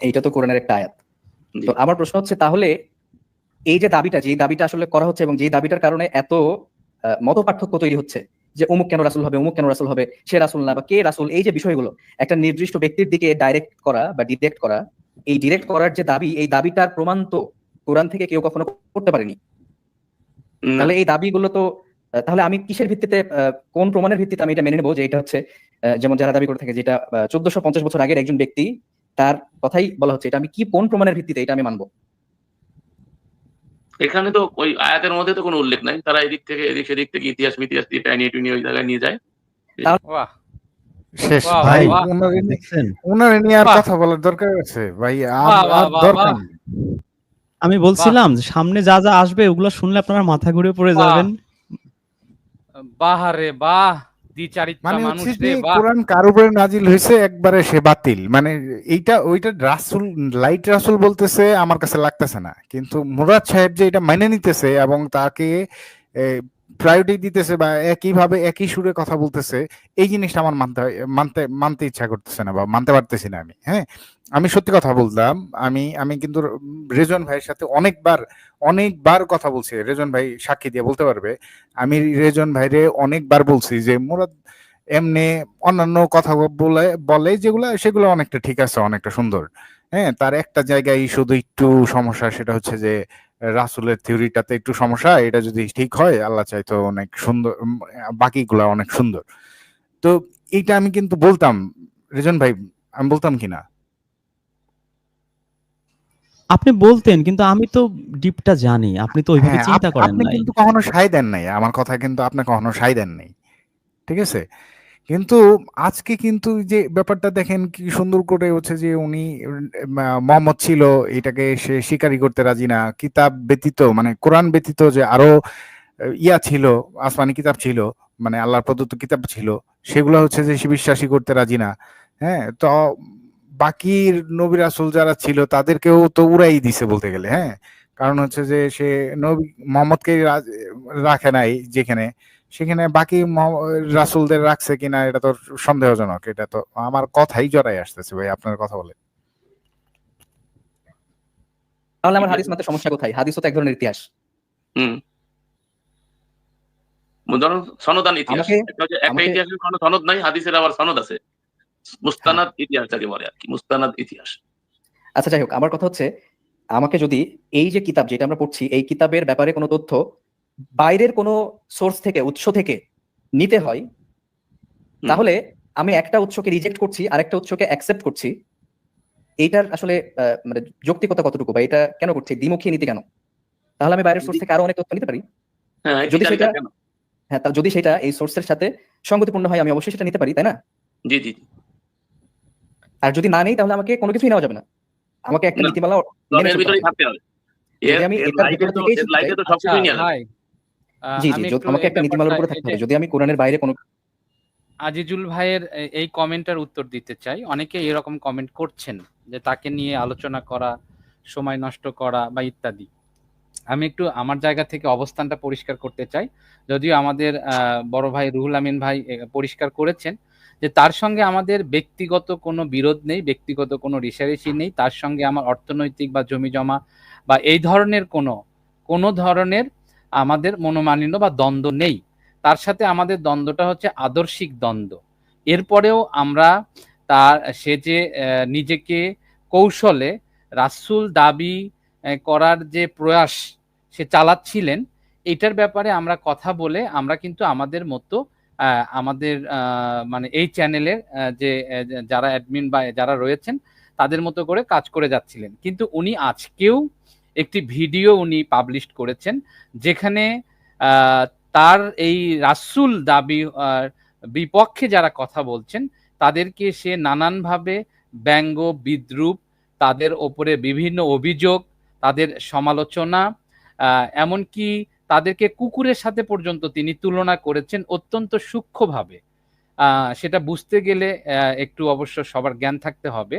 এইটা তো কোরআনের একটা আয়াত। তো আমার প্রশ্ন হচ্ছে তাহলে এই যে দাবিটা যে দাবিটা আসলে করা হচ্ছে এবং যে দাবিটার কারণে এত মত পার্থক্য তৈরি হচ্ছে যে অমুক কেন রাসুল হবে অমুক কেন রাসুল হবে সে রাসুল না বা কে রাসুল এই যে বিষয়গুলো একটা নির্দিষ্ট ব্যক্তির দিকে ডাইরেক্ট করা বা ডিরেক্ট করা এই ডিরেক্ট করার যে দাবি এই দাবিটার প্রমাণ তো কোরআন থেকে কেউ কখনো করতে পারেনি। তাহলে এই দাবিগুলো তো তাহলে আমি কিসের ভিত্তিতে আহ, কোন প্রমাণের ভিত্তিতে আমি এটা মেনে নেব যে এটা হচ্ছে যেমন যারা দাবি করে থাকে যেটা চোদ্দশো পঞ্চাশ বছর আগের একজন ব্যক্তি তার কথাই বলা হচ্ছে। এটা আমি কি কোন প্রমাণের ভিত্তিতে এটা আমি মানবো? এখানে তো ওই আয়াতের মধ্যে তো কোনো উল্লেখ নাই। তারা এদিক থেকে এদিক সেদিক থেকে ইতিহাস মিতিহাস দিয়ে টাইনিয়ে টুনিয়ে ওই জায়গায় নিয়ে যায়। বাহ। শেষ। ভাই ওনারে নিয়ে- দেখছেন? ওনারে নিয়ে আর কথা বলার দরকার আছে। ভাই আর দরকার নেই। আমি বলছিলাম সামনে যা যা আসবে ওগুলো শুনলে আপনারা মাথা ঘুরে পড়ে যাবেন। বাহারে বাহ। মানে হচ্ছে যে বাহ কোরআন কার উপরে নাজিল হয়েছে একবারে সে বাতিল। মানে এইটা ওইটা রাসুল লাইট রাসুল বলতেছে আমার কাছে লাগতেছে না। কিন্তু মুরাদ সাহেব যে এটা মেনে নিতেছে এবং তাকে প্রায়োরিটি দিতেছে বা একইভাবে একই সুরে কথা বলতেছে, এই জিনিসটা আমার মানতে মানতে মানতে ইচ্ছা করতেছে না বা মানতে পারতেছি না আমি হ্যাঁ? আমি সত্যি কথা বললাম, আমি আমি কিন্তু রেজন ভাইয়ের সাথে অনেকবার অনেকবার কথা বলছি, রেজন ভাই সাক্ষী দিয়ে বলতে পারবে, আমি রেজন ভাইরে অনেকবার বলছি যে, মুরাদ, এমনি অন্যান্য কথা বলে বলে যেগুলো, সেগুলো অনেকটা ঠিক আছে, অনেকটা সুন্দর। হ্যাঁ তার একটা জায়গায় শুধু একটু সমস্যা, সেটা হচ্ছে যে রাসুলের থিওরিটাতে একটু সমস্যা এটা যদি ঠিক হয় আল্লাহ চাইতো অনেক সুন্দর বাকিগুলা অনেক সুন্দর। তো এইটা আমি কিন্তু বলতাম রেজন ভাই আমি বলতাম কিনা আপনি বলতেন কিন্তু আমি তো ডিপটা জানি আপনি তো ওইভাবে হ্যাঁ, চিন্তা করেন আপনি কিন্তু কখনো সাই দেন নাই আমার কথা কিন্তু আপনি কখনো সাই দেন নাই ঠিক আছে? কিন্তু আজকে কিন্তু যে ব্যাপারটা দেখেন কি সুন্দর করে হচ্ছে যে উনি মোহাম্মদ ছিল, এটাকে সে স্বীকারই করতে রাজি না। কিতাব ব্যতীত মানে কোরআন ব্যতীত যে আরও ইয়া ছিল, আসমানি কিতাব ছিল মানে আল্লাহর প্রদত্ত কিতাব ছিল, সেগুলো হচ্ছে যে সে বিশ্বাসী করতে রাজি না। হ্যাঁ তো বাকি নবী রাসূল যারা ছিল, তাদেরকেও তো উড়াই দিছে বলতে গেলে হ্যাঁ। কারণ হচ্ছে যে সে নবী, মোহাম্মদকে রাখে নাই যেখানে। সেখানে বাকি রাসূলদের রাখছে কিনা এটা তো সন্দেহজনক এটা তো আমার কথাই জড়াই আসতেছে ভাই আপনার কথা বলে। তাহলে আমার হাদিস সমস্যা কোথায়? হাদিস তো এক ধরনের ইতিহাস। হুম। ধরুন সনদান ইতিহাস। একটা ইতিহাসের কোনো সনদ নাই হাদিসের আবার সনদ আছে। মুস্তানাদ ইতিহাস যাকে বলে আর কি মুস্তানাদ ইতিহাস। আচ্ছা যাই হোক আমার কথা হচ্ছে আমাকে যদি এই যে কিতাব যেটা আমরা পড়ছি এই কিতাবের ব্যাপারে কোনো তথ্য বাইরের কোনো সোর্স থেকে উৎস থেকে নিতে হয়। তাহলে আমি একটা উৎসকে রিজেক্ট করছি আর একটা উৎসকে অ্যাকসেপ্ট করছি। এইটার আসলে আহ, মানে যৌক্তিকতা কতটুকু বা এটা কেন করছি? দ্বিমুখী নীতি কেন? তাহলে আমি বাইরের সোর্স থেকে আরও অনেক তথ্য নিতে পারি। হ্যাঁ যদি সেটা- হ্যাঁ তা যদি সেটা এই সোর্সের সাথে সঙ্গতিপূর্ণ হয় আমি অবশ্যই সেটা নিতে পারি তাই না? জি জি। আর যদি না নেই তাহলে আমাকে কোনো কিছুই নেওয়া যাবে না। আমাকে একটা। নীতিমালা আমি জি জি আমাকে একটা নীতিমালার উপরে থাকতে হবে। যদি আমি কোরআনের বাইরে কোনো আজিজুল ভাইয়ের এই কমেন্টের উত্তর দিতে চাই। অনেকে এরকম কমেন্ট করছেন যে তাকে নিয়ে আলোচনা করা সময় নষ্ট করা বা ইত্যাদি। আমি একটু আমার জায়গা থেকে অবস্থানটা পরিষ্কার করতে চাই। যদিও আমাদের আহ, বড় ভাই রুহুল আমিন ভাই পরিষ্কার করেছেন যে তার সঙ্গে আমাদের ব্যক্তিগত কোনো বিরোধ নেই ব্যক্তিগত কোনো রিসারেসি নেই। তার সঙ্গে আমার অর্থনৈতিক বা জমি জমা বা এই ধরনের কোনো কোনো ধরনের আমাদের মনোমালিন্য বা দ্বন্দ্ব নেই। তার সাথে আমাদের দ্বন্দ্বটা হচ্ছে আদর্শিক দ্বন্দ্ব। এরপরেও আমরা তার, সে যে নিজেকে কৌশলে রাসূল দাবি করার যে প্রয়াস সে চালাচ্ছিলেন, এটার ব্যাপারে আমরা কথা বলে আমরা কিন্তু আমাদের মতো আমাদের মানে এই চ্যানেলের যে যারা অ্যাডমিন বা যারা রয়েছেন, তাদের মতো করে কাজ করে যাচ্ছিলেন। কিন্তু উনি আজকেও একটি ভিডিও উনি পাবলিশ করেছেন, যেখানে তার এই রাসূল দাবি বিপক্ষে যারা কথা বলছেন, তাদেরকে সে নানানভাবে ব্যঙ্গ, বিদ্রুপ, তাদের ওপরে বিভিন্ন অভিযোগ, তাদের সমালোচনা এমনকি তাদেরকে কুকুরের সাথে পর্যন্ত তিনি তুলনা করেছেন অত্যন্ত সূক্ষ্মভাবে। সেটা বুঝতে গেলে একটু অবশ্য সবার জ্ঞান থাকতে হবে।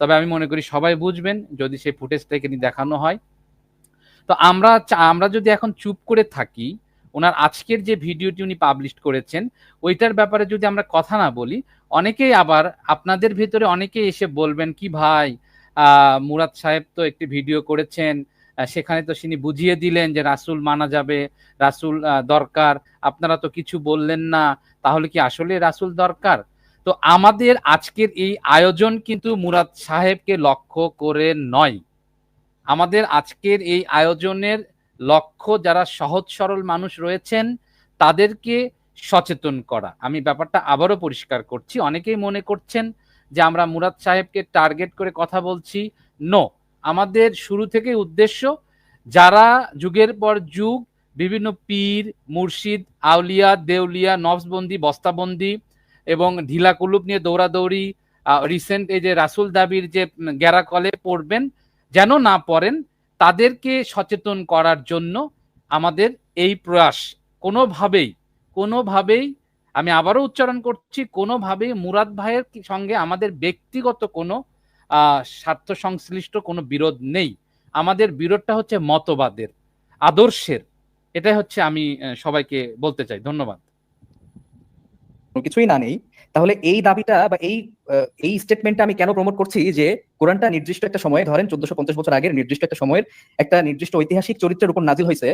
তবে আমি মনে করি সবাই বুঝবেন, যদি সেই ফুটেজটাকে নিয়ে দেখানো হয়। তো আমরা আমরা যদি এখন চুপ করে থাকি, ওনার আজকের যে ভিডিওটি উনি পাবলিশ করেছেন, ওইটার ব্যাপারে যদি আমরা কথা না বলি, অনেকেই আবার আপনাদের ভেতরে অনেকেই এসে বলবেন কি ভাই মুরাদ সাহেব তো একটি ভিডিও করেছেন সেখানে তো তিনি বুঝিয়ে দিলেন যে রাসূল মানা যাবে, রাসূল দরকার, আপনারা তো কিছু বললেন না, তাহলে কি আসলে রাসূল দরকার? তো আমাদের আজকের এই আয়োজন কিন্তু মুরাদ সাহেবকে লক্ষ্য করে নয়। আমাদের আজকের এই আয়োজনের লক্ষ্য যারা সহজ সরল মানুষ রয়েছেন, তাদেরকে সচেতন করা। আমি ব্যাপারটা আবারও পরিষ্কার করছি। অনেকেই মনে করছেন যে আমরা মুরাদ সাহেবকে টার্গেট করে কথা বলছি। নো, আমাদের শুরু থেকে উদ্দেশ্য যারা যুগের পর যুগ বিভিন্ন পীর, মুর্শিদ, আউলিয়া, দেউলিয়া নফসবন্দি বস্তাবন্দি এবং ঢিলা কুলুপ নিয়ে দৌড়াদৌড়ি রিসেন্ট এই যে রাসুল দাবির যে গ্যারাকলে পড়বেন যেন না পড়েন, তাদেরকে সচেতন করার জন্য আমাদের এই প্রয়াস। কোনোভাবেই কোনোভাবেই, আমি আবারও উচ্চারণ করছি, কোনোভাবেই মুরাদ ভাইয়ের সঙ্গে আমাদের ব্যক্তিগত কোনো স্বার্থ সংশ্লিষ্ট কোনো বিরোধ নেই। আমাদের বিরোধটা হচ্ছে মতবাদের, আদর্শের। এটাই হচ্ছে আমি সবাইকে বলতে চাই। ধন্যবাদ। কিছুই না নেই। তাহলে এই দাবিটা বা এই এই স্টেটমেন্টটা আমি কেন প্রমোট করছি যে কোরআনটা নির্দিষ্ট একটা সময়ে ধরেন চোদ্দশো পঞ্চাশ বছর আগের নির্দিষ্ট একটা সময়ের একটা নির্দিষ্ট ঐতিহাসিক চরিত্রের উপর নাজিল হয়েছে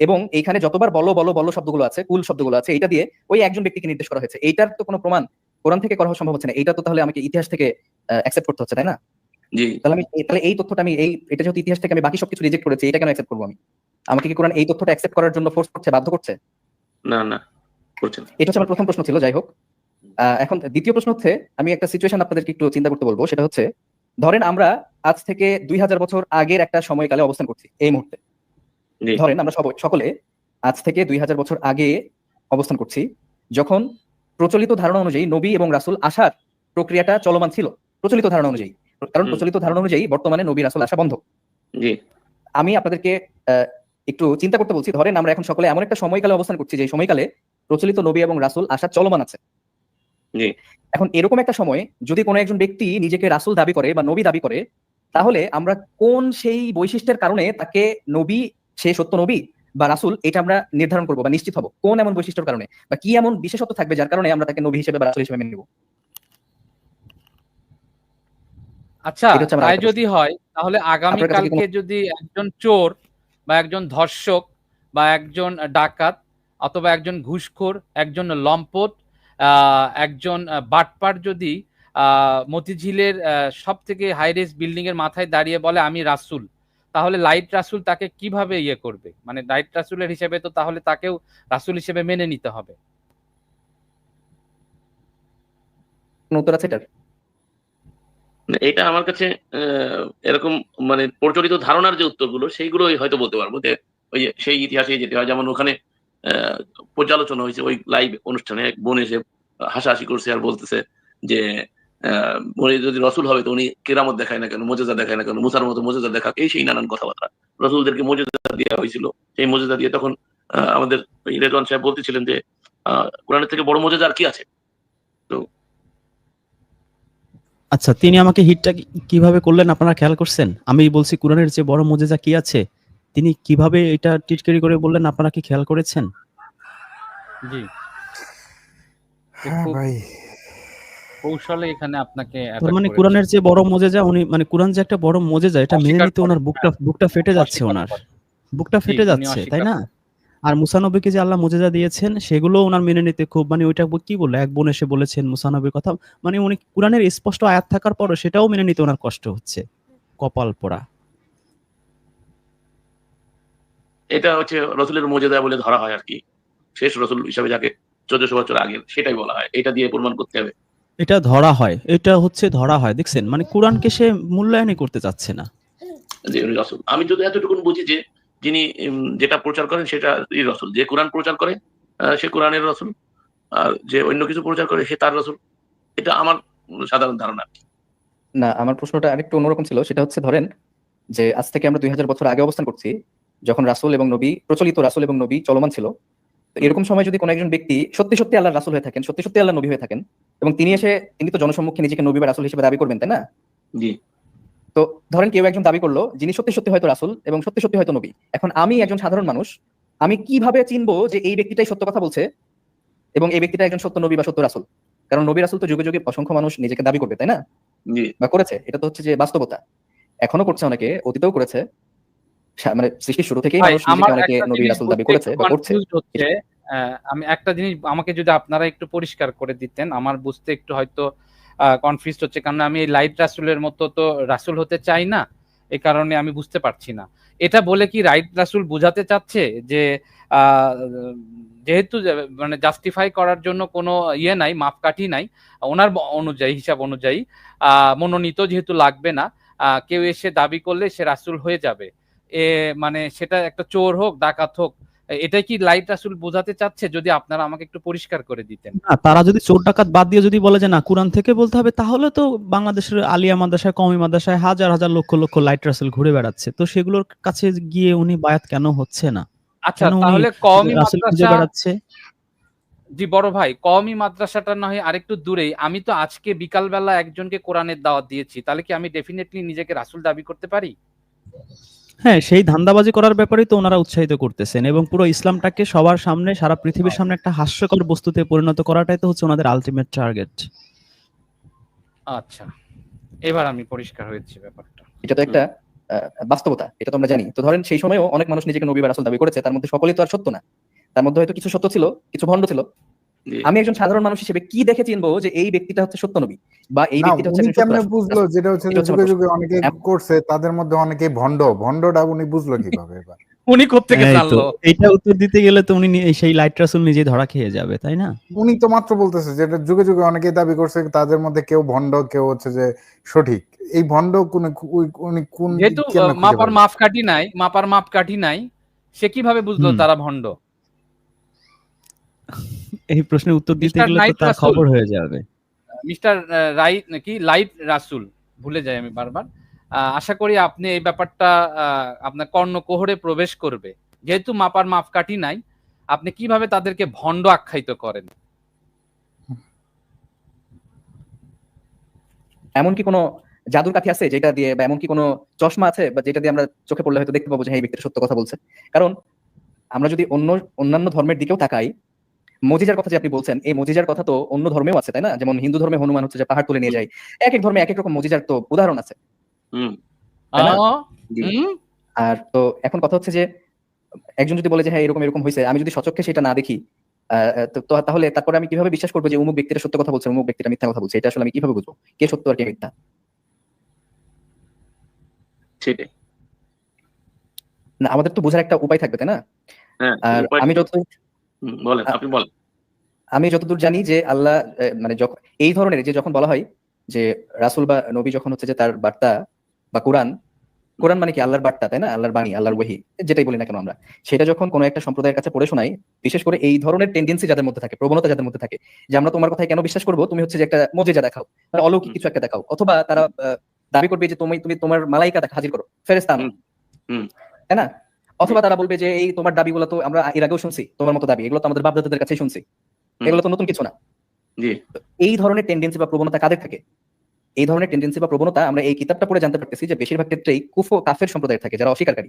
এবং এইখানে যতবার বলো বলো বলো শব্দগুলো আছে কুল শব্দগুলো আছে এটা দিয়ে ওই একজন ব্যক্তিকে নির্দেশ করা হয়েছে। এইটার তো কোনো প্রমাণ কোরআন থেকে করা সম্ভব হচ্ছে না। এটা তো তাহলে আমাকে ইতিহাস থেকে অ্যাকসেপ্ট করতে হচ্ছে তাই না? জি। তাহলে আমি তাহলে এই তথ্যটা আমি এই এটা যেহেতু ইতিহাস থেকে আমি বাকি সবকিছু রিজেক্ট করেছি এটা কেন অ্যাকসেপ্ট করব আমি? আমাকে কি কোরআন এই তথ্যটা অ্যাকসেপ্ট করার জন্য ফোর্স করছে বাধ্য করছে? না না করছেন এটা হচ্ছে আমার প্রথম প্রশ্ন ছিল যাই হোক। এখন দ্বিতীয় প্রশ্ন হচ্ছে আমি একটা সিচুয়েশন আপনাদেরকে একটু চিন্তা করতে বলব। সেটা হচ্ছে ধরেন আমরা আজ থেকে দুই হাজার বছর আগের একটা সময়কালে অবস্থান করছি এই মুহূর্তে। ধরেন আমরা সকলে আজ থেকে দুই হাজার বছর আগে অবস্থান করছি যখন প্রচলিত ধারণা অনুযায়ী নবী এবং রাসূল আসার প্রক্রিয়াটা চলমান ছিল। প্রচলিত ধারণা অনুযায়ী। কারণ প্রচলিত ধারণা অনুযায়ী বর্তমানে নবী রাসুল আসা বন্ধ। আমি আপনাদেরকে আহ, একটু চিন্তা করতে বলছি ধরেন আমরা এখন সকলে এমন একটা সময়কালে অবস্থান করছি যে সময়কালে প্রচলিত নবী এবং রাসুল আসা চলমান আছে। জি। এখন এরকম একটা সময় যদি কোনো একজন ব্যক্তি নিজেকে রাসুল দাবি করে বা নবী দাবি করে তাহলে আমরা কোন সেই বৈশিষ্ট্যের কারণে তাকে নবী সে সত্য নবী বা রাসুল এটা আমরা নির্ধারণ করব বা নিশ্চিত হব? কোন এমন বৈশিষ্ট্যের কারণে? বা কি এমন বিশেষত্ব থাকবে যার কারণে আমরা তাকে নবী হিসেবে বা রাসূল হিসেবে মেনে নেব? আচ্ছা তাই যদি হয় তাহলে আগামী কালকে যদি একজন চোর বা একজন ধর্ষক বা একজন ডাকাত অথবা একজন ঘুষখোর একজন লম্পট একজন আহ, বাটপার যদি আহ, মতিঝিলের সব থেকে হাইরেস বিল্ডিং এর মাথায় দাঁড়িয়ে বলে আমি রাসুল তাহলে লাইট রাসুল তাকে কীভাবে ইয়ে করবে? মানে লাইট রাসূলের হিসেবে তো তাহলে তাকেও রাসুল হিসেবে মেনে নিতে হবে। উত্তর আছে এটার এটা আমার কাছে আহ, এরকম মানে প্রচলিত ধারণার যে উত্তরগুলো সেইগুলোই হয়তো বলতে পারব যে ওই যে সেই ইতিহাসে যেতে হয় যেমন ওখানে পর্যালোচনা হয়েছে, ওই লাইভ অনুষ্ঠানে এক বোন এসে হাসাহাসি করছে আর বলতেছে যে উনি যদি রসুল হবে তো উনি কেরামত দেখায় না কেন, মজেজা দেখায় না কেন, মুসার মতো মজেজা দেখাক, এই সেই নানান কথাবার্তা। রসুলদেরকে মজেজা দেওয়া হয়েছিল, সেই মজেজা দিয়ে তখন আমাদের রেজওয়ান সাহেব বলতেছিলেন যে কোরআনের থেকে বড় মজেজা আর কি আছে? তো আচ্ছা তিনি আমাকে হিটটা কীভাবে করলেন আপনারা খেয়াল করছেন? আমি বলছি কোরআনের যে বড় মুজেজা কি আছে? তিনি কীভাবে এটা টিটকারি করে বললেন? আপনারা কি খেয়াল করেছেন? জি। হ্যাঁ ভাই। কৌশলে এখানে আপনাকে তার মানে কোরআনের যে বড় মজেজা উনি মানে কোরআন যে একটা বড় মজেজা এটা মেনে নিতে ওনার বুকটা হ্যাঁ। বুকটা ফেটে যাচ্ছে ওনার। বুকটা ফেটে যাচ্ছে তাই না? আর মুসানবীকে যে আল্লাহ মুজেজা দিয়েছেন সেগুলো ওনার মেনে নিতে খুব মানে ওইটা কি বলল? এক বোন এসে বলেছেন মুসানবীর কথা। মানে উনি কোরআনের স্পষ্ট আয়াত থাকার পরও সেটাও মেনে নিতে ওনার কষ্ট হচ্ছে। কপাল পোড়া। এটা হচ্ছে রসুলের মর্যাদা বলে ধরা হয় আর কি। শেষ রসুল হিসাবে যাকে চোদ্দশো বছর আগে সেটাই বলা হয়। এটা দিয়ে প্রমাণ করতে হবে। এটা ধরা হয়। এটা হচ্ছে ধরা হয়। দেখছেন? মানে কোরআনকে সে মূল্যায়নই করতে চাচ্ছে না। যে রসুল। আমি যদি এতটুকু বুঝি যে যিনি যেটা প্রচার করেন সেটা রসুল। যে কোরআন প্রচার করে আহ, সে কোরআনের রসুল। আর যে অন্য কিছু প্রচার করে সে তার রসুল। এটা আমার সাধারণ ধারণা। না আমার প্রশ্নটা আরেকটু অন্যরকম ছিল। সেটা হচ্ছে ধরেন যে আজ থেকে আমরা দুই হাজার বছর আগে অবস্থান করছি। যখন রাসূল এবং নবী প্রচলিত রাসূল এবং নবী চলমান ছিল তো এরকম সময় যদি কোনো একজন ব্যক্তি সত্যি সত্যি আল্লাহর রাসূল হয়ে থাকেন সত্যি সত্যি আল্লাহ নবী হয়ে থাকেন এবং তিনি এসে তিনি তো জনসম্মুখে নিজেকে নবী বা রাসূল হিসেবে দাবি করবেন তাই না? জি। তো ধরেন কেউ একজন দাবি করল যিনি সত্যি সত্যি হয়তো রাসূল এবং সত্যি সত্যি হয়তো নবী। এখন আমি একজন সাধারণ মানুষ আমি কীভাবে চিনবো যে এই ব্যক্তিটাই সত্য কথা বলছে এবং এই ব্যক্তিটা একজন সত্য নবী বা সত্য রাসুল? কারণ নবী রাসূল তো যুগে যুগে অসংখ্য মানুষ নিজেকে দাবি করবে তাই না? বা করেছে এটা তো হচ্ছে যে বাস্তবতা। এখনও করছে অনেকে অতীতেও করেছে মানে সৃষ্টির শুরু থেকেই মানুষ নিজেকে অনেকে নবী রাসূল দাবি করেছে বা করছে। আমি একটা জিনিস আমাকে যদি আপনারা একটু পরিষ্কার করে দিতেন আমার বুঝতে একটু হয়তো কনফিউজ হচ্ছে কারণ আমি এই লাইট রাসুলের মতো তো রাসুল হতে চাই না এই কারণে আমি বুঝতে পারছি না। এটা বলে কি রাইট রাসুল বোঝাতে চাচ্ছে যে আহ, যেহেতু মানে জাস্টিফাই করার জন্য কোনো ইয়ে নাই মাপকাঠি নাই ওনার অনুযায়ী হিসাব অনুযায়ী আহ, মনোনীত যেহেতু লাগবে না আহ, কেউ এসে দাবি করলে সে রাসুল হয়ে যাবে। এ মানে সেটা একটা চোর হোক ডাকাত হোক এ- এটাই কি লাইট রাসুল বোঝাতে চাচ্ছে যদি আপনারা আমাকে একটু পরিষ্কার করে দিতেন? না তারা যদি চোর ডাকাত বাদ দিয়ে যদি বলে যে না কোরআন থেকে বলতে হবে তাহলে তো বাংলাদেশের আলিয়া মাদ্রাসায় কমি মাদ্রাসায় হাজার হাজার লক্ষ লক্ষ লাইট রাসেল ঘুরে বেড়াচ্ছে। তো সেগুলোর কাছে গিয়ে উনি বায়াত কেন হচ্ছে না? আচ্ছা তাহলে খুঁজে মাদ্রাসা বেড়াচ্ছে? জি বড় ভাই কওমি মাদ্রাসাটা না হয় আরেকটু দূরেই। আমি তো আজকে বিকালবেলা একজনকে কোরআনের দাওয়াত দিয়েছি। তাহলে কি আমি ডেফিনেটলি নিজেকে রাসুল দাবি করতে পারি? হ্যাঁ সেই ধান্দাবাজি করার ব্যাপারেই তো ওনারা উৎসাহিত করতেছেন এবং পুরো ইসলামটাকে সবার সামনে সারা পৃথিবীর সামনে একটা হাস্যকর বস্তুতে পরিণত করাটাই তো হচ্ছে ওনাদের আলটিমেট টার্গেট আচ্ছা এবার আমি পরিষ্কার হয়েছি ব্যাপারটা। এটা তো একটা আহ, বাস্তবতা এটা তো আমরা জানি। তো ধরেন সেই সময়ও অনেক মানুষ নিজেকে নবী বা রাসূল দাবি করেছে তার মধ্যে সকলেই তো আর সত্য না। তার মধ্যে হয়তো কিছু সত্য ছিল কিছু ভণ্ড ছিল। আমি একজন সাধারণ মানুষ হিসেবে কি দেখে চিনবো যে এই ব্যক্তিটা হচ্ছে সত্য নবী? বা এই ব্যক্তিটা হচ্ছে কেমনে বুঝলো? যেটা হচ্ছে এটা যুগে যুগে অনেকে করছে তাদের মধ্যে অনেকেই ভণ্ড। ভণ্ডটা উনি বুঝলো কীভাবে এবার? উনি কোথেকে জানলো? এইটা উত্তর দিতে গেলে তো উনি সেই লাইট রাসুল নিজেই ধরা খেয়ে যাবে তাই না? উনি তো মাত্র বলতেছে যেটা যুগে যুগে অনেকেই দাবি করছে তাদের মধ্যে কেউ ভণ্ড কেউ হচ্ছে যে সঠিক। এই ভণ্ড কোন উনি কোন যেহেতু মাপার? মাপকাঠি নাই মাপার মাপকাঠি নাই সে কীভাবে বুঝলো তারা ভণ্ড? এই প্রশ্নের উত্তর দিতে মিস্টার গেলে তো তার রাসূল। খবর হয়ে যাবে। মিস্টার রাইট নাকি? লাইট রাসুল। ভুলে যাই আমি বারবার। আশা করি আপনি এই ব্যাপারটা আহ, আপনার কর্ণকোহরে প্রবেশ করবে। যেহেতু মাপার মাপকাঠি নাই আপনি কীভাবে তাদেরকে ভণ্ড আখ্যায়িত করেন? এমন কি কোনো জাদুর কাঠি আছে যেটা দিয়ে বা এমন কি কোনো চশমা আছে বা যেটা দিয়ে আমরা চোখে পড়লে হয়তো দেখতে পাবো যে হ্যাঁ এই ব্যক্তিটা সত্য কথা বলছে? কারণ আমরা যদি অন্য অন্যান্য ধর্মের দিকেও তাকাই মজিজার কথা যে আপনি বলছেন এই মজিজার কথা তো অন্য ধর্মেও আছে তাই না? যেমন হিন্দু ধর্মে হনুমান হচ্ছে যে পাহাড় তুলে নিয়ে যায় এক এক ধর্মে এক এক রকম মজিজার তো উদাহরণ আছে। আর তো এখন কথা হচ্ছে যে একজন যদি বলে যে হ্যাঁ এরকম এরকম হয়েছে আমি যদি সচক্ষে সেটা না দেখি আহ, তো তাহলে তারপরে আমি কীভাবে বিশ্বাস করব যে অমুক ব্যক্তিটা সত্য কথা বলছে অমুক ব্যক্তিটা মিথ্যা কথা বলছে? এটা আসলে আমি কীভাবে বুঝব? কে সত্য আর কে মিথ্যা? সেটাই। না আমাদের তো বোঝার একটা উপায় থাকবে তাই না? হ্যাঁ আর আমি যত বলেন আপনি বলেন। আমি যতদূর জানি যে আল্লাহ মানে যখন এই ধরনের যে যখন বলা হয় যে রাসূল বা নবী যখন হচ্ছে যে তার বার্তা বা কোরআন কোরআন মানে কি আল্লাহর বার্তা তাই না? আল্লাহর বাণী আল্লাহর ওহি যেটাই বলি না কেন আমরা। সেটা যখন কোনো একটা সম্প্রদায়ের কাছে পড়ে শোনাই বিশেষ করে এই ধরনের টেন্ডেন্সি যাদের মধ্যে থাকে প্রবণতা যাদের মধ্যে থাকে যে আমরা তোমার কথায় কেন বিশ্বাস করব? তুমি হচ্ছে যে একটা মজেজা দেখাও মানে অলৌকিক কিছু একটা দেখাও অথবা তারা আহ, দাবি করবে যে তুমি তুমি তোমার মালাইকা দেখা হাজির করো ফেরেস্তা আনো। হুম, হুম। তাই না? অথবা তারা বলবে যে এই তোমার দাবিগুলো তো আমরা এর আগেও শুনছি তোমার মতো দাবি এগুলো তো আমাদের বাপদাদাদের কাছে শুনছি। এগুলো তো নতুন কিছু না। এই ধরনের টেন্ডেন্সি বা প্রবণতা কাদের থাকে? এই ধরনের টেন্ডেন্সি বা প্রবণতা আমরা এই কিতাবটা পড়ে জানতে পারতেছি যে বেশিরভাগ ক্ষেত্রেই কুফো কাফের সম্প্রদায়ের থাকে যারা অস্বীকারী।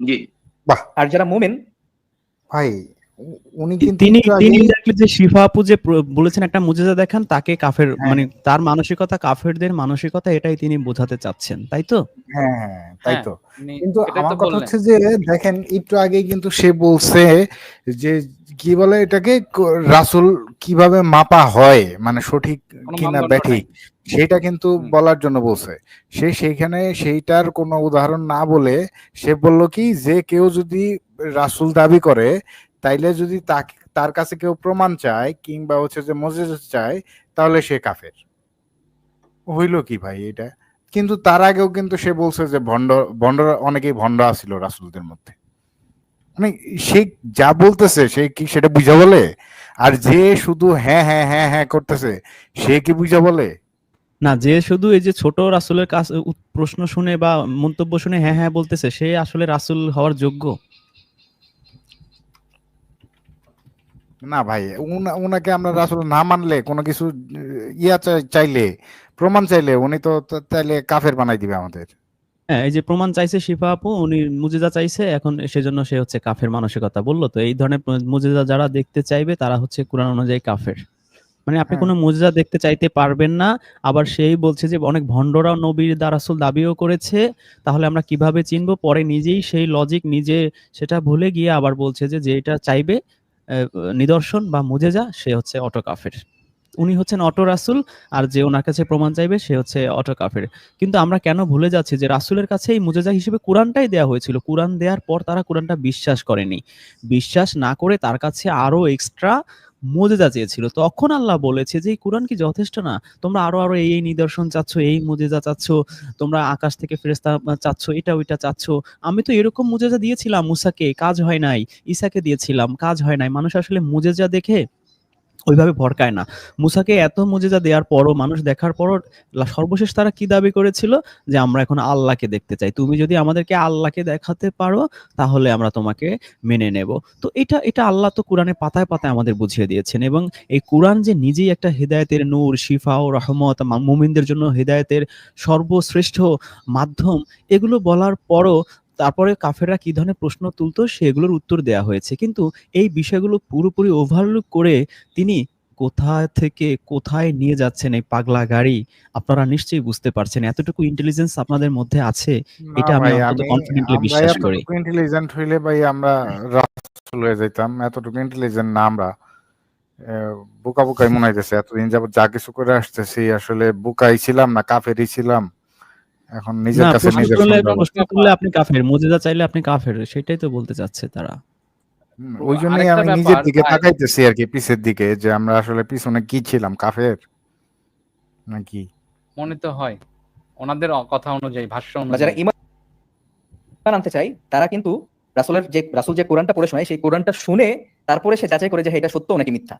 জি। আর যারা মোমেন ভাই উনি তিনি তিনি আগেই- যে শিফা আপু যে বলেছেন একটা মুজিজা দেখান তাকে কাফের হ্যাঁ। মানে তার মানসিকতা কাফেরদের মানসিকতা এটাই তিনি বোঝাতে চাচ্ছেন তাই তো? হ্যাঁ হ্যাঁ, তাই। তো। কিন্তু আমার কথা হচ্ছে যে দেখেন একটু আগে কিন্তু সে বলছে যে কি বলে এটাকে রাসূল কীভাবে মাপা হয় মানে সঠিক কিনা ব্যাঠিক সেটা কিন্তু বলার জন্য বলছে। সে সেইখানে সেইটার কোনো উদাহরণ না বলে সে বলল কি যে কেউ যদি রাসূল দাবি করে তাইলে যদি তার কাছে কেউ প্রমাণ চায় কিংবা হচ্ছে যে মজেজা চায়, তাহলে সে কাফের। হইল কি ভাই এটা? কিন্তু তার আগেও কিন্তু সে বলছে যে ভণ্ড ভণ্ড অনেকেই ভণ্ড আছিল রাসুলদের মধ্যে। মানে সে যা বলতেছে, সে কি সেটা বুঝা বলে? আর যে শুধু হ্যাঁ হ্যাঁ হ্যাঁ হ্যাঁ করতেছে, সে কি বুঝা বলে? না, যে শুধু এই যে ছোট রাসুলের কাছে, প্রশ্ন শুনে বা মন্তব্য শুনে হ্যাঁ হ্যাঁ বলতেছে, সে আসলে রাসূল হওয়ার যোগ্য। না ভাই উনাকে আমরা আসলে না মানলে কোনো কিছু ইয়া চাই- চাইলে প্রমাণ চাইলে উনি তো তাইলে কাফের বানাই দিবে আমাদের। হ্যাঁ এই যে প্রমাণ চাইছে শিফা আপু উনি মুজিজা চাইছে এখন সেজন্য সে হচ্ছে কাফের মানসিকতা বলল। তো এই ধরনের মুজিজা যারা দেখতে চাইবে তারা হচ্ছে কোরআন অনুযায়ী কাফের। মানে আপনি হ্যাঁ। কোনো মুজিজা দেখতে চাইতে পারবেন না আবার সেই বলছে যে অনেক ভণ্ডরা নবীর দা রাসূল দাবিও করেছে তাহলে আমরা কীভাবে চিনবো? পরে নিজেই সেই লজিক নিজে সেটা ভুলে গিয়ে আবার বলছে যে যেটা চাইবে নিদর্শন বা মুজেজা, সে হচ্ছে অটো কাফের। উনি হচ্ছেন অটো রাসুল, আর যে ওনার কাছে প্রমাণ চাইবে, সে হচ্ছে অটো কাফের। কিন্তু আমরা কেন ভুলে যাচ্ছি যে রাসুলের কাছে এই মুজেজা হিসেবে কোরআনটাই দেওয়া হয়েছিল। কোরআন দেওয়ার পর তারা কোরআনটা বিশ্বাস করেনি। বিশ্বাস না করে তার কাছে আরও এক্সট্রা মুজেজা চেয়েছিল। তখন আল্লাহ বলেছে যে, এই কোরআন কি যথেষ্ট না? তোমরা আরও আরও এই এই নিদর্শন চাচ্ছ, এই মোজেজা চাচ্ছ, তোমরা আকাশ থেকে ফেরেস্তা চাচ্ছ, এটা, ওইটা চাচ্ছ। আমি তো এরকম মোজেজা দিয়েছিলাম মুসাকে, কাজ হয় নাই। ইসাকে দিয়েছিলাম, কাজ হয় নাই। মানুষ আসলে মোজেজা দেখে ওইভাবে ভরকায় না। মুসাকে এত মুজেজা দেওয়ার পরও, মানুষ দেখার পরও সর্বশেষ তারা কি দাবি করেছিল? যে আমরা এখন আল্লাহকে দেখতে চাই। তুমি যদি আমাদেরকে আল্লাহকে দেখাতে পারো, তাহলে আমরা তোমাকে মেনে নেব। তো এটা এটা আল্লাহ তো কোরআনে পাতায় পাতায় আমাদের বুঝিয়ে দিয়েছেন এবং এই কোরআন যে নিজেই একটা হেদায়েতের নূর, শিফা ও রহমত মুমিনদের জন্য হেদায়েতের সর্বশ্রেষ্ঠ মাধ্যম, এগুলো বলার পরও তারপরে কাফেররা কি ধরনের প্রশ্ন তুলতো সেগুলোর উত্তর দেয়া হয়েছে। কিন্তু এই বিষয়গুলো পুরোপুরি ওভারলুক করে তিনি কোথা থেকে কোথায় নিয়ে যাচ্ছেন এই পাগলা গাড়ি আপনারা নিশ্চয়ই বুঝতে পারছেন। এতটুকু ইন্টেলিজেন্স আপনাদের মধ্যে আছে এটা আমি অন্তত confidently বিশ্বাস করি। ইন্টেলিজেন্ট হইলে ভাই আমরা রাসূল হয়ে যাইতাম এতটুকু ইন্টেলিজেন্ট না আমরা। বোকা বোকাই মনে হইতেছে এতদিন যাবত যা কিছু করে আসতেছি আসলে বোকাই ছিলাম না কাফেরই ছিলাম। এখন নিজের কাছে নিজের প্রশ্ন করলে আপনি কাফের মুজিজা চাইলে আপনি কাফের সেটাই তো বলতে চাচ্ছে তারা। ওই জন্যই আমি নিজের দিকে তাকাইতেছি আর কি পিছের দিকে যে আমরা আসলে পিছনে কি ছিলাম কাফের? নাকি? মনে তো হয় ওনাদের কথা অনুযায়ী ভাষ্য বা যারা অনুযায়ী। ইমান আনতে চাই তারা কিন্তু রাসূলের যে রাসূল যে কোরআনটা পড়ে শোনায় সেই কোরআনটা শুনে তারপরে সে যাচাই করে যে হ্যাঁ, এটা সত্য নাকি মিথ্যা?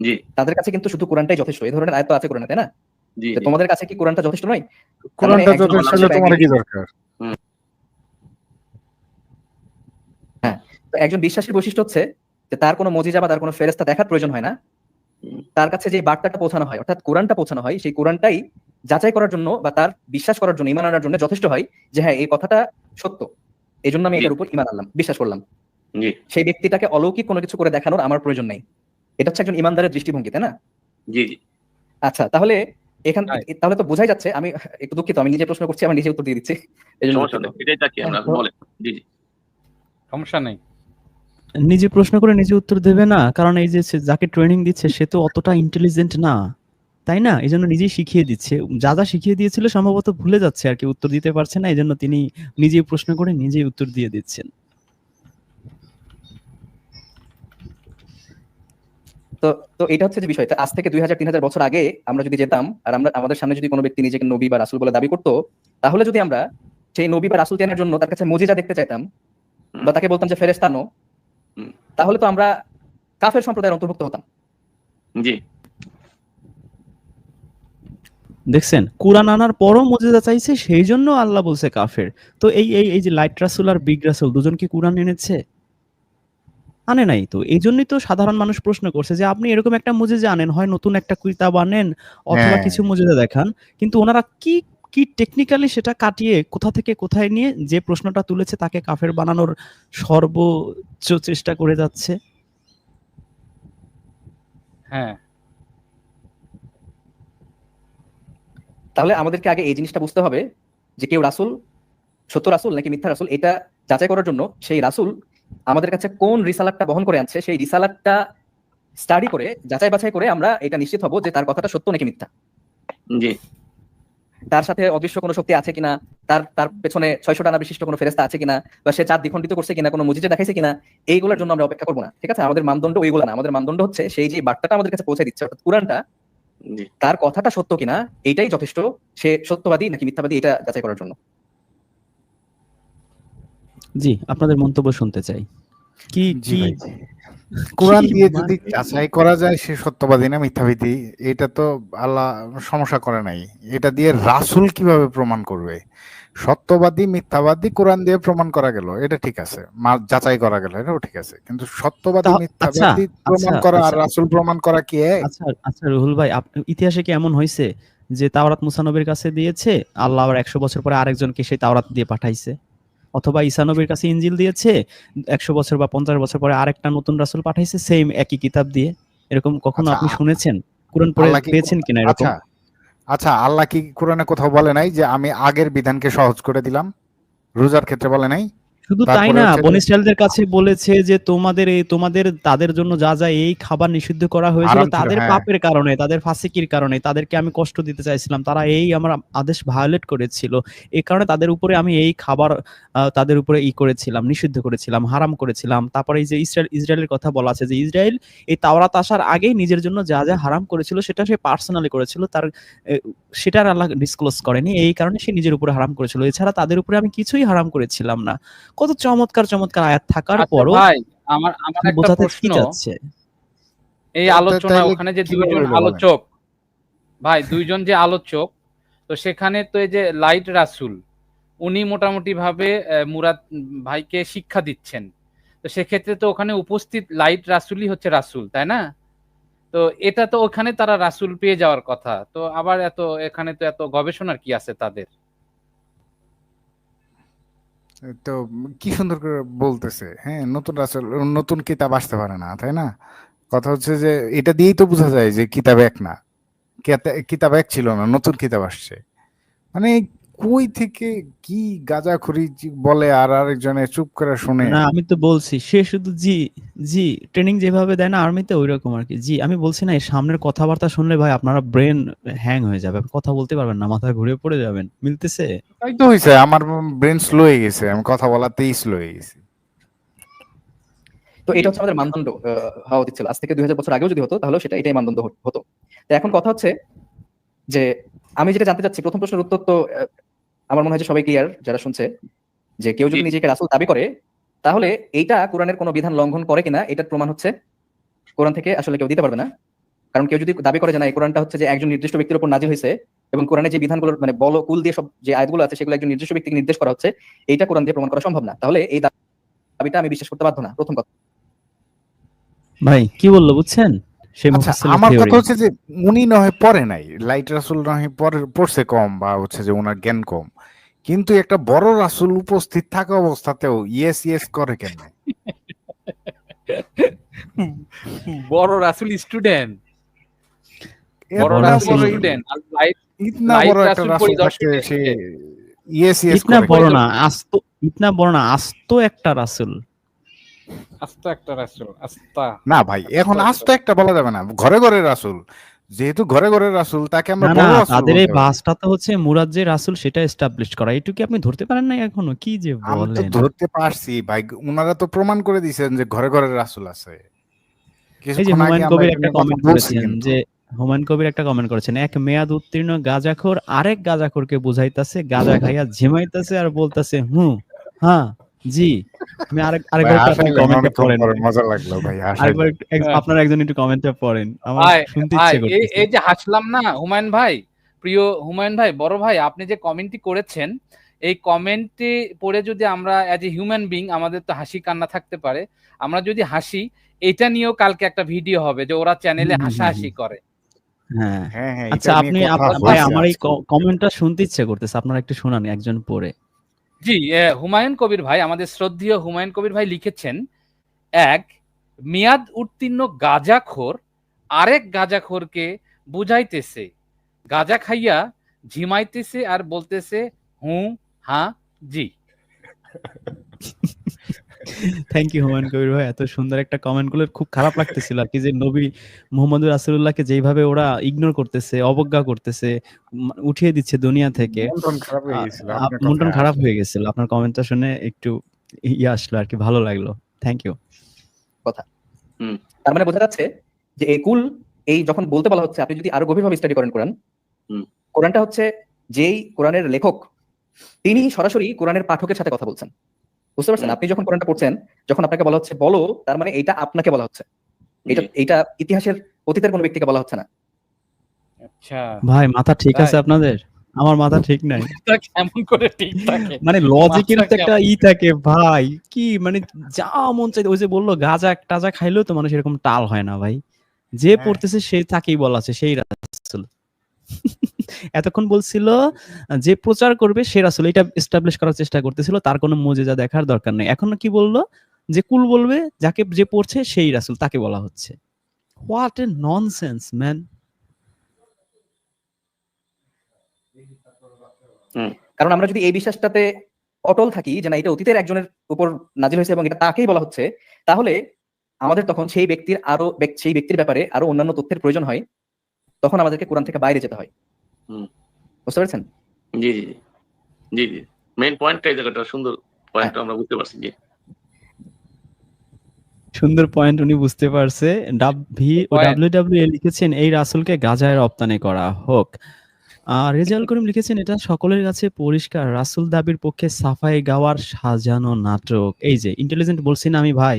জি। তাদের কাছে কিন্তু শুধু কোরআনটাই যথেষ্ট এই ধরনের আয়াত তো আছে কোরআনে তাই না? যে। তোমাদের কাছে কি কোরআনটা যথেষ্ট নয়? কোরআনটা যথেষ্ট হলে তোমার কি দরকার? তো একজন বিশ্বাসীর বৈশিষ্ট্য হচ্ছে যে তার কোনো মজিজা বা তার কোনো ফেরেস্তা দেখার প্রয়োজন হয় না। তার কাছে যে বার্তাটা পৌঁছানো হয় অর্থাৎ কোরআনটা পৌঁছানো হয় সেই কোরআনটাই যাচাই করার জন্য বা তার বিশ্বাস করার জন্য ইমান আনার জন্য যথেষ্ট হয় যে হ্যাঁ এই কথাটা সত্য। এই জন্য আমি। এটার উপর ইমান আনলাম বিশ্বাস করলাম। সেই ব্যক্তিটাকে অলৌকিক কোনো কিছু করে দেখানোর আমার প্রয়োজন নেই। এটা হচ্ছে একজন ইমানদারের দৃষ্টিভঙ্গি তাই না? জি জি। আচ্ছা তাহলে এখান তাহলে তো বোঝাই যাচ্ছে আমি একটু দুঃখিত আমি নিজে প্রশ্ন করছি আমি নিজে উত্তর দিয়ে দিচ্ছি। সমস্যা নেই হ্যাঁ, বলেন জি জি। সমস্যা নেই। নিজে প্রশ্ন করে নিজে উত্তর দেবে না কারণ এই যে যাকে ট্রেনিং দিচ্ছে সে তো অতটা ইন্টেলিজেন্ট না তাই না? এই জন্য নিজেই শিখিয়ে দিচ্ছে যা যা শিখিয়ে দিয়েছিল সম্ভবত ভুলে যাচ্ছে আর কি উত্তর দিতে পারছে না এই জন্য তিনি নিজেই প্রশ্ন করে নিজেই উত্তর দিয়ে দিচ্ছেন। তো তো এটা হচ্ছে যে বিষয়টা আজ থেকে দুই হাজার তিন হাজার বছর আগে আমরা যদি যেতাম আর আমরা আমাদের সামনে যদি কোনো ব্যক্তি নিজেকে নবী বা রাসুল বলে দাবি করতো তাহলে যদি আমরা সেই নবী বা রাসুল চেনার জন্য তার কাছে মজিজা দেখতে চাইতাম বা তাকে বলতাম যে ফেরেস্তানো। তাহলে তো আমরা কাফের সম্প্রদায়ের অন্তর্ভুক্ত হতাম। জি। দেখছেন কোরআন আনার পরও মজেদা চাইছে সেই জন্য আল্লাহ বলছে কাফের। তো এই এই এই যে লাইট রাসুল আর বিগ রাসুল দুজন কি কোরআন এনেছে? আনে নাই তো। এই জন্যই তো সাধারণ মানুষ প্রশ্ন করছে যে আপনি এরকম একটা মুজেজা আনেন হয় নতুন একটা কিতাব আনেন অথবা হ্যাঁ। কিছু মুজেজা দেখান কিন্তু ওনারা কি কি টেকনিক্যালি সেটা কাটিয়ে কোথা থেকে কোথায় নিয়ে যে প্রশ্নটা তুলেছে তাকে কাফের বানানোর সর্বোচ্চ চেষ্টা করে যাচ্ছে? হ্যাঁ। তাহলে আমাদেরকে আগে এই জিনিসটা বুঝতে হবে যে কেউ রাসুল সত্য রাসুল নাকি মিথ্যা রাসুল এটা যাচাই করার জন্য সেই রাসুল আমাদের কাছে কোন রিসালাতটা বহন করে আনছে সেই রিসালাতটা স্টাডি করে যাচাই বাছাই করে আমরা এটা নিশ্চিত হব যে তার কথাটা সত্য নাকি মিথ্যা। জি। তার সাথে অদৃশ্য কোনো শক্তি আছে কিনা তার তার পেছনে ছয়শো টানা বিশিষ্ট কোনো ফেরেস্তা আছে কিনা বা সে চাঁদ দ্বিখণ্ডিত করছে কিনা কোনো মুজিজে দেখাইছে কিনা এইগুলোর জন্য আমরা অপেক্ষা করব না ঠিক আছে? আমাদের মানদণ্ড ওইগুলো না। আমাদের মানদণ্ড হচ্ছে সেই যে বার্তাটা আমাদের কাছে পৌঁছে দিচ্ছে অর্থাৎ কোরআনটা তার কথাটা সত্য কিনা এইটাই যথেষ্ট। সে সত্যবাদী নাকি মিথ্যাবাদী এটা যাচাই করার জন্য। জি আপনাদের মন্তব্য শুনতে চাই। কি জি কি কোরআন দিয়ে মানে- যদি যাচাই করা যায় সে সত্যবাদী না মিথ্যাবাদী এটা তো আল্লাহ সমস্যা করে নাই। এটা দিয়ে রাসূল কীভাবে প্রমাণ করবে? সত্যবাদী মিথ্যাবাদী কোরআন দিয়ে প্রমাণ করা গেল এটা ঠিক আছে। যাচাই করা গেল এটাও ঠিক আছে। কিন্তু সত্যবাদী মিথ্যাবাদী আচ্ছা, প্রমাণ আচ্ছা, করা আর আচ্ছা। রাসূল প্রমাণ করা কি এক? আচ্ছা আচ্ছা রুহুল ভাই ইতিহাসে কি এমন হয়েছে যে তাওরাত মুসানবীর কাছে দিয়েছে আল্লাহ আবার একশো বছর পরে আরেকজনকে সেই তাওরাত দিয়ে পাঠাইছে? অথবা ইসানবীর কাছে ইঞ্জিল দিয়েছে একশো বছর বা পঞ্চাশ বছর পরে আরেকটা নতুন রাসুল পাঠাইছে সেম একই কিতাব দিয়ে। এরকম কখনো আচ্ছা, আপনি শুনেছেন? কোরআন পড়ে পেয়েছেন কিনা এরকম? আচ্ছা। আচ্ছা আল্লাহ কি কোরআনে কোথাও বলে নাই যে আমি আগের বিধানকে সহজ করে দিলাম? রোজার ক্ষেত্রে বলে নাই? শুধু তাই না হচ্ছে যে- বন ইসরায়েলদের কাছে বলেছে যে তোমাদের এই তোমাদের তাদের জন্য যা যা এই খাবার নিষিদ্ধ করা হয়েছিল তাদের হ্যাঁ। পাপের কারণে তাদের ফাসিকির কারণে তাদেরকে আমি কষ্ট দিতে চাইছিলাম। তারা এই আমার আদেশ ভায়োলেট করেছিল। এই কারণে তাদের উপরে আমি এই খাবার তাদের উপরে ই করেছিলাম নিষিদ্ধ করেছিলাম হারাম করেছিলাম। তারপরে এই যে ইসরায়েল ইসরায়েলের কথা বলা আছে যে ইসরায়েল এই তাওরাত আসার আগেই নিজের জন্য যা যা হারাম করেছিল সেটা সে পার্সোনালি করেছিল। তার সেটার আল্লাহ ডিসক্লোজ করেনি। এই কারণে সে নিজের উপরে হারাম করেছিল। এছাড়া তাদের উপরে আমি কিছুই হারাম করেছিলাম না। কত চমৎকার চমৎকার আয়াত থাকার আচ্ছা পরও আমার আমার একটা প্রশ্ন। এই আলোচনা ওখানে যে দুইজন আলোচক ভাই দুইজন যে আলোচক তো সেখানে তো এই যে লাইট রাসুল উনি মোটামুটি ভাবে আহ, মুরাদ ভাইকে শিক্ষা দিচ্ছেন। তো সেক্ষেত্রে তো ওখানে উপস্থিত লাইট রাসুলই হচ্ছে রাসুল তাই না? তো এটা তো ওখানে তারা রাসুল পেয়ে যাওয়ার কথা। তো আবার এত এখানে তো এত গবেষণার কি আছে তাদের? তো কি সুন্দর করে বলতেছে হ্যাঁ নতুন আসলে, নতুন কিতাব আসতে পারে না, তাই না? কথা হচ্ছে যে এটা দিয়েই তো বোঝা যায় যে কিতাব এক না, কেতা- কিতাব এক ছিল না, নতুন কিতাব আসছে। মানে কই থেকে কি গাঁজাখুরি জি- বলে আর আরেকজনে চুপ করে শুনে? না আমি তো বলছি সে শুধু জি জি ট্রেনিং যেভাবে দেয় না আর্মিতে ওই রকম আর কি। জি আমি বলছি না এই সামনের কথাবার্তা শুনলে ভাই আপনারা ব্রেন হ্যাং হয়ে যাবে। কথা বলতে পারবেন না মাথা ঘুরে পড়ে যাবেন। মিলতেছে? তাই তো হয়েছে আমার ব্রেন স্লো হয়ে গেছে আমি কথা বলাতেই স্লো হয়ে গেছি। তো এটা হচ্ছে আমাদের মানদণ্ড আহ, হওয়া উচিত ছিল। আজ থেকে দুই হাজার বছর আগেও যদি হতো তাহলে সেটা এটাই মানদণ্ড হতো। তো এখন কথা হচ্ছে যে আমি যেটা জানতে চাচ্ছি প্রথম প্রশ্নের উত্তর তো আমার মনে হয় যে সবাই ক্লিয়ার যারা শুনছে যে কেউ যদি নিজেকে রাসূল দাবি করে তাহলে এইটা কোরআনের কোনো বিধান লঙ্ঘন করে কিনা এটার প্রমাণ হচ্ছে কোরআন থেকে আসলে কেউ দিতে পারবে না। কারণ কেউ যদি দাবি করে যে না এই কোরআনটা হচ্ছে যে একজন নির্দিষ্ট ব্যক্তির উপর নাজিল হয়েছে এবং কোরআনে যে বিধানগুলো মানে বল কুল দিয়ে সব যে আয়াতগুলো আছে সেগুলো একজন নির্দিষ্ট ব্যক্তিকে নির্দেশ করা হচ্ছে এইটা কোরআন দিয়ে প্রমাণ করা সম্ভব না। তাহলে এই দাবিটা আমি বিশ্বাস করতে বাধ্য না। প্রথম কথা। ভাই কি বলল বুঝছেন? আমার কথা হচ্ছে যে উনি নয় পড়ে নাই লাইট রাসুল নয় পরে পড়ছে কম বা হচ্ছে যে ওনার জ্ঞান কম। কিন্তু একটা বড় রাসুল উপস্থিত থাকা অবস্থাতেও ইয়েস ইয়েস করে কেন বড় রাসুল স্টুডেন্ট বড় বড় রাসুল রাসূল- স্টুডেন্ট আর লাইট ইতনা বড় একটা রাসুল। ইয়েস ইয়েস ইতনা বড় না আস্ত ইতনা বড় না আস্ত একটা রাসূল। আস্তা একটা রাসুল আস্তা। না ভাই এখন আজ তো একটা বলা যাবে না ঘরে ঘরে রাসুল। যেহেতু ঘরে ঘরে রাসুল তাকে আমরা বড় তাদের এই বাসটা তো হচ্ছে মুরাদ যে রাসূল সেটা এস্টাবলিশ করা। এটুকু আপনি ধরতে পারেন না এখনও? কি যে আমি তো ধরতে পারছি ভাই। উনারা তো প্রমাণ করে দিয়েছেন যে ঘরে ঘরে রাসুল আছে। এই যে হুমায়ুন কবির একটা কমেন্ট করেছেন যে হুমায়ুন কবির একটা কমেন্ট করেছেন এক মেয়াদ উত্তীর্ণ গাজাখোর আরেক গাজাখোরকে বুঝাইতাছে গাজা খাইয়া ঝিমাইতাছে আর বলতাছে হুম হ্যাঁ জি আমি আরেক আরেকবার আপনি কমেন্টে পড়েন। মজা লাগল ভাই আরেকবার হ্যাঁ। আপনারা একজন একটু কমেন্টে পড়েন। আমার শুনতে ইচ্ছে এই করতেছে। এই যে হাসলাম না হুমায়ুন ভাই প্রিয় হুমায়ুন ভাই বড় ভাই আপনি যে কমেন্টটি করেছেন এই কমেন্টটি পড়ে যদি আমরা অ্যাজ এ হিউম্যান বিং আমাদের তো হাসি কান্না থাকতে পারে আমরা যদি হাসি এটা নিয়েও কালকে একটা ভিডিও হবে যে ওরা চ্যানেলে হাসাহাসি করে। হ্যাঁ। হ্যাঁ হ্যাঁ আচ্ছা আপনি ভাই আমার এই কমেন্টটা শুনতে ইচ্ছে করতেছে আপনারা একটু শোনান একজন পড়ে। জি হুমায়ুন কবির ভাই, আমাদের শ্রদ্ধেয় হুমায়ুন কবির ভাই লিখেছেন এক, মেয়াদ উত্তীর্ণ গাজাখোর আরেক গাজাখোরকে বুঝাইতেছে। গাঁজা খাইয়া ঝিমাইতেছে আর বলতেছে হুঁ, হা, জি। থ্যাংক ইউ হুমায়ুন কবির ভাই। এত সুন্দর একটা কমেন্টগুলো খুব খারাপ লাগতেছিল আর কি যে নবী মোহাম্মদ রাসূলুল্লাহকে যেইভাবে ওরা ইগনোর করতেছে অবজ্ঞা করতেছে উঠিয়ে দিচ্ছে দুনিয়া থেকে মন টন খারাপ হয়ে গেছিল। আপনার কমেন্টটা শুনে একটু ইয়ে আসলো আর কি ভালো লাগল। থ্যাংক ইউ কথা। তার মানে বোঝা যাচ্ছে যে এই কুল এই যখন বলতে বলা হচ্ছে আপনি যদি আরও গভীরভাবে স্টাডি করেন কোরআন হুম। কোরআনটা হচ্ছে যেই কোরআনের লেখক তিনি সরাসরি কোরআনের পাঠকের সাথে কথা বলছেন। বুঝতে পারছেন? আপনি যখন কোরআনটা পড়ছেন যখন আপনাকে বলা হচ্ছে বলো তার মানে এটা আপনাকে বলা হচ্ছে। এটা এটা ইতিহাসের অতীতের কোনো ব্যক্তিকে বলা হচ্ছে না। আচ্ছা। ভাই মাথা ঠিক আছে আপনাদের? আমার মাথা ঠিক নাই। কেমন করে ঠিক থাকে? মানে লজিকের তো একটা ই থাকে ভাই। কি মানে যা মন চাই ওই যে বলল গাজা টাজা খাইলেও তো মানুষ এরকম টাল হয় না ভাই। যে হ্যাঁ। পড়তেছে সেই তাকেই বলা আছে সেই রাসূল। এতক্ষণ বলছিল যে প্রচার করবে সে রাসুল, এটা এস্টাবলিশ করার চেষ্টা করতেছিল, তার কোনো মজেজা দেখার দরকার নেই। এখন কি বলল? যে কুল বলবে, যাকে যে পড়ছে সেই রাসুল, তাকে বলা হচ্ছে। হোয়াট এ ননসেন্স ম্যান কারণ আমরা যদি এই বিশ্বাসটাতে অটল থাকি যে না, এটা অতীতের একজনের উপর নাজিল হয়েছে এবং এটা তাকেই বলা হচ্ছে, তাহলে আমাদের তখন সেই ব্যক্তির আরও, সেই ব্যক্তির ব্যাপারে আরও অন্যান্য তথ্যের প্রয়োজন হয়, তখন আমাদেরকে কোরআন থেকে বাইরে যেতে হয়। বুঝতে পেরেছেন? জি জি জি। জি জি। মেইন পয়েন্টটা এই জায়গাটা সুন্দর পয়েন্ট আমরা বুঝতে পারছি জি। সুন্দর পয়েন্ট উনি বুঝতে পারছে। ডাব ভি ও ডাব্লিউ ডাব্লিউ ডাব্লিউ লিখেছেন এই রাসুলকে গাজায় রপ্তানি করা হোক। রেজাল করিম লিখেছেন এটা সকলের কাছে পরিষ্কার। রাসুল দাবির পক্ষে সাফাই গাওয়ার সাজানো নাটক। এই যে ইন্টেলিজেন্ট বলছি না আমি ভাই।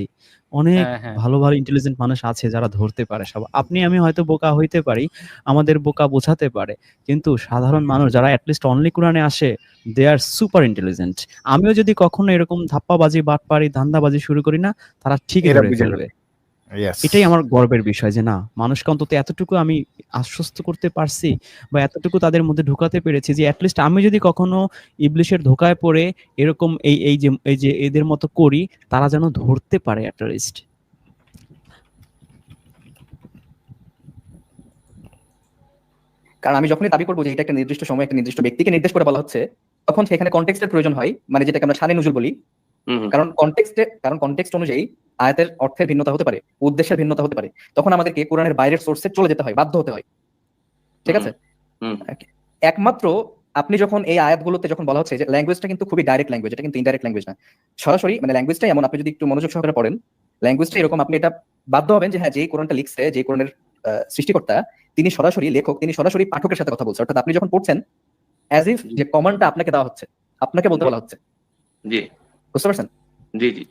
অনেক হ্যাঁ হ্যাঁ। ভালো ভালো ইন্টেলিজেন্ট মানুষ আছে যারা ধরতে পারে সব। আপনি আমি হয়তো বোকা হইতে পারি আমাদের বোকা বোঝাতে পারে। কিন্তু সাধারণ মানুষ যারা অ্যাটলিস্ট অনলি কোরআনে আসে দে আর সুপার ইন্টেলিজেন্ট আমিও যদি কখনো এরকম ধাপ্পাবাজি বাটপারি ধান্দাবাজি শুরু করি না তারা বুঝে ফেলবে. এটাই আমার গর্বের বিষয় যে না মানুষকে অন্তত এতটুকু আমি আশ্বস্ত করতে পারছি বা এতটুকু তাদের মধ্যে ঢুকাতে পেরেছি যে অ্যাটলিস্ট আমি যদি কখনো ইবলিশের ধোকায় পড়ে এরকম এই এই যে এই যে এদের মতো করি তারা যেন ধরতে পারে অ্যাটলিস্ট কারণ আমি যখনই দাবি করব যে এটা একটা নির্দিষ্ট সময় একটা নির্দিষ্ট ব্যক্তিকে নির্দেশ করে বলা হচ্ছে তখন সেখানে কনটেক্সটের প্রয়োজন হয় মানে যেটাকে আমরা সানে নজুল বলি। কারণ কনটেক্সটে কারণ কনটেক্সট অনুযায়ী আয়াতের অর্থের ভিন্নতা হতে পারে উদ্দেশ্যের ভিন্নতা হতে পারে। তখন আমাদেরকে কোরআনের বাইরের সোর্সে চলে যেতে হয় বাধ্য হতে হয়। ঠিক আছে? একমাত্র আপনি যখন এই আয়াতগুলোতে যখন বলা হচ্ছে যে ল্যাঙ্গুয়েজটা কিন্তু খুবই ডাইরেক্ট ল্যাঙ্গুয়েজ এটা কিন্তু ইনডাইরেক্ট ল্যাঙ্গুয়েজ না। সরাসরি মানে ল্যাঙ্গুয়েজটাই এমন আপনি যদি একটু মনোযোগ সহকারে পড়েন ল্যাঙ্গুয়েজটা এরকম আপনি এটা বাধ্য হবেন যে হ্যাঁ যেই কোরআনটা লিখছে যে কোরআনের সৃষ্টিকর্তা তিনি সরাসরি লেখক তিনি সরাসরি পাঠকের সাথে কথা বলছে। অর্থাৎ আপনি যখন পড়ছেন অ্যাজ ইফ যে কমান্ডটা আপনাকে দেওয়া হচ্ছে আপনাকে বলতে বলা হচ্ছে। জি। বুঝতে পারছেন? জি জি।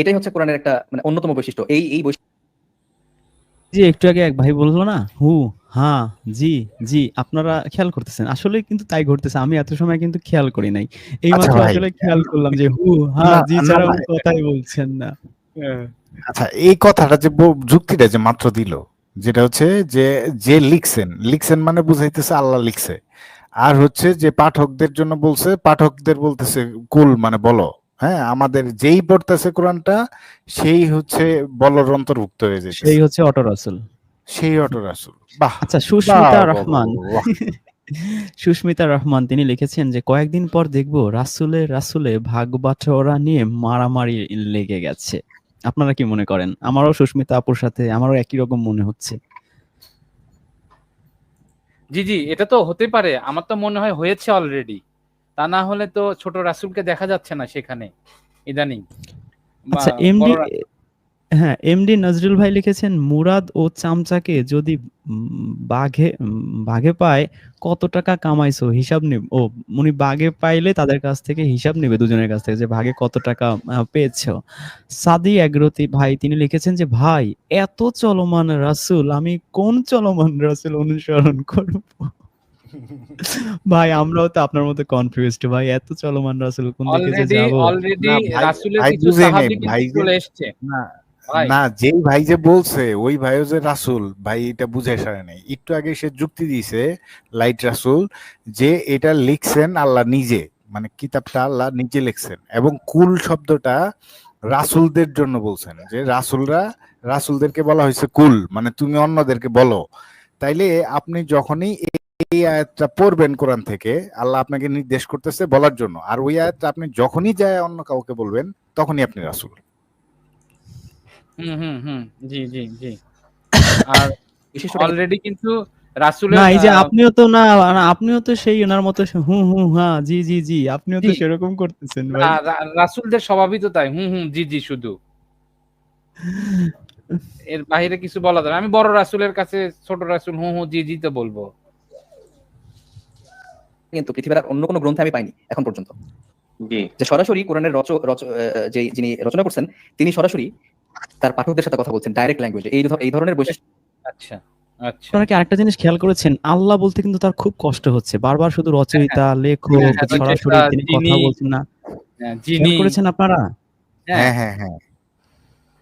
এটাই হচ্ছে কোরআনের একটা মানে অন্যতম বৈশিষ্ট্য। এই এই বৈশিষ্ট্য যে একটু আগে এক ভাই বলল না? হু হ্যাঁ জি জি আপনারা খেয়াল করতেছেন। আসলে কিন্তু তাই ঘটতেছে। আমি এত সময় কিন্তু খেয়াল করি নাই। এই আচ্ছা মাত্র আসলে খেয়াল করলাম যে হু হ্যাঁ জি ছাড়া কথাই বলছেন না। আচ্ছা এই কথাটা যে যুক্তিটা যে মাত্র দিল যেটা হচ্ছে যে যে লিখছেন লিখছেন মানে বুঝাইতেছে আল্লাহ লিখছে। আর হচ্ছে যে পাঠকদের জন্য বলছে পাঠকদের বলতেছে কুল মানে বলো। হ্যাঁ আমাদের যেই পড়তেছে কোরআনটা সেই হচ্ছে বলর অন্তর্ভুক্ত হয়ে যাচ্ছে সেই হচ্ছে অটো রাসুল। সেই অটো রাসুল। বাহ! আচ্ছা সুস্মিতা রহমান। সুস্মিতা রহমান তিনি লিখেছেন যে কয়েকদিন পর দেখব রাসুলে রাসুলে ভাগ বাটোয়ারা নিয়ে মারামারি লেগে গেছে। আপনারা কি মনে করেন? আমারও সুস্মিতা আপুর সাথে আমারও একই রকম মনে হচ্ছে। জি জি এটা তো হতে পারে। আমার তো মনে হয় হয়েছে অলরেডি তা না হলে তো ছোট রাসুলকে দেখা যাচ্ছে না সেখানে ইদানিং। আচ্ছা এমডি হ্যাঁ এমডি নজরুল ভাই লিখেছেন মুরাদ ও চামচাকে যদি বাঘে বাঘে পায় কত টাকা কামাইছো? হিসাব নেব। ও উনি বাঘে পাইলে তাদের কাছ থেকে হিসাব নেবে দুজনের কাছ থেকে যে ভাগে কত টাকা পেয়েছ। সাদি এগ্রতি ভাই তিনি লিখেছেন যে ভাই এত চলমান রাসূল আমি কোন চলমান রাসূল অনুসরণ করব? ভাই আমরাও তো আপনার মতো কনফিউজড ভাই। এত চলমান রাসূল কোন দিকে যে অলরেডি যাব? অলরেডি ভাই- কিছু সাহাবী ভাই চলে এসছে। না ভাই। না যেই ভাই যে বলছে ওই ভাইও যে রাসুল ভাই এটা বুঝে সারে নাই। একটু আগে সে যুক্তি দিয়েছে লাইট রাসুল যে এটা লিখছেন আল্লাহ নিজে মানে কিতাবটা আল্লাহ নিজে লিখছেন এবং কুল শব্দটা রাসুলদের জন্য বলছেন যে রাসুলরা রাসুলদেরকে বলা হয়েছে কুল মানে তুমি অন্যদেরকে বলো। তাইলে আপনি যখনই এই- আয়াতটা পড়বেন কোরআন থেকে আল্লাহ আপনাকে নির্দেশ করতেছে বলার জন্য। আর ওই আয়াতটা আপনি যখনই যায় অন্য কাউকে বলবেন তখনই আপনি রাসুল। হুম হুম হুম। জি জি জি। আর অলরেডি কিন্তু রাসুলের না এই যে আপনিও তো না আপনিও তো সেই ওনার মতো হু হু হ্যাঁ জি জি জি আপনিও তো সেরকম করতেছেন ভাই। রাসুলদের স্বভাবই তো তাই হুম হুম জি জি শুধু। এর বাইরে কিছু বলা যায় না। আমি বড় রাসুলের কাছে ছোট রাসুল হুম হুম জি জি তো বলব। কিন্তু পৃথিবীর আর অন্য কোনো গ্রন্থে আমি পাইনি এখন পর্যন্ত। যে সরাসরি কোরআনের রচ রচ যে যিনি রচনা করছেন তিনি সরাসরি তার পাঠকদের সাথে কথা বলছেন ডাইরেক্ট ল্যাঙ্গুয়েজে এই এই ধরনের বৈশিষ্ট্য আচ্ছা আচ্ছা। আপনারা কি আরেকটা জিনিস খেয়াল করেছেন? আল্লাহ বলতে কিন্তু তার খুব কষ্ট হচ্ছে। বারবার শুধু রচয়িতা লেখক হ্যাঁ, হ্যাঁ, সরাসরি তিনি কথা বলছেন না। হ্যাঁ, করেছেন আপনারা? হ্যাঁ হ্যাঁ হ্যাঁ।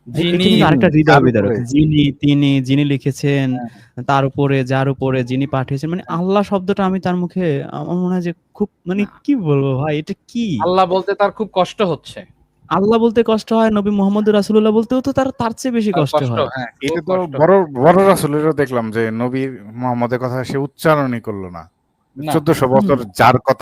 যিনি আরেকটা হৃদয় তার বিদারক উপরে। যিনি তিনি যিনি লিখেছেন হ্যাঁ। তার উপরে যার উপরে যিনি পাঠিয়েছেন মানে আল্লাহ শব্দটা আমি তার মুখে আমার মনে হয় যে খুব মানে কি বলব ভাই এটা কি? আল্লাহ বলতে তার খুব কষ্ট হচ্ছে। আল্লাহ বলতে কষ্ট হয় নবী মোহাম্মদ রাসুল্লাহ বলতেও তো তার তার চেয়ে বেশি কষ্ট হয়। হ্যাঁ এটা তো বড় বড় রাসুলেরও দেখলাম যে নবীর মোহাম্মদের কথা সে উচ্চারণই করল না। না। চোদ্দশো বছর যার কথা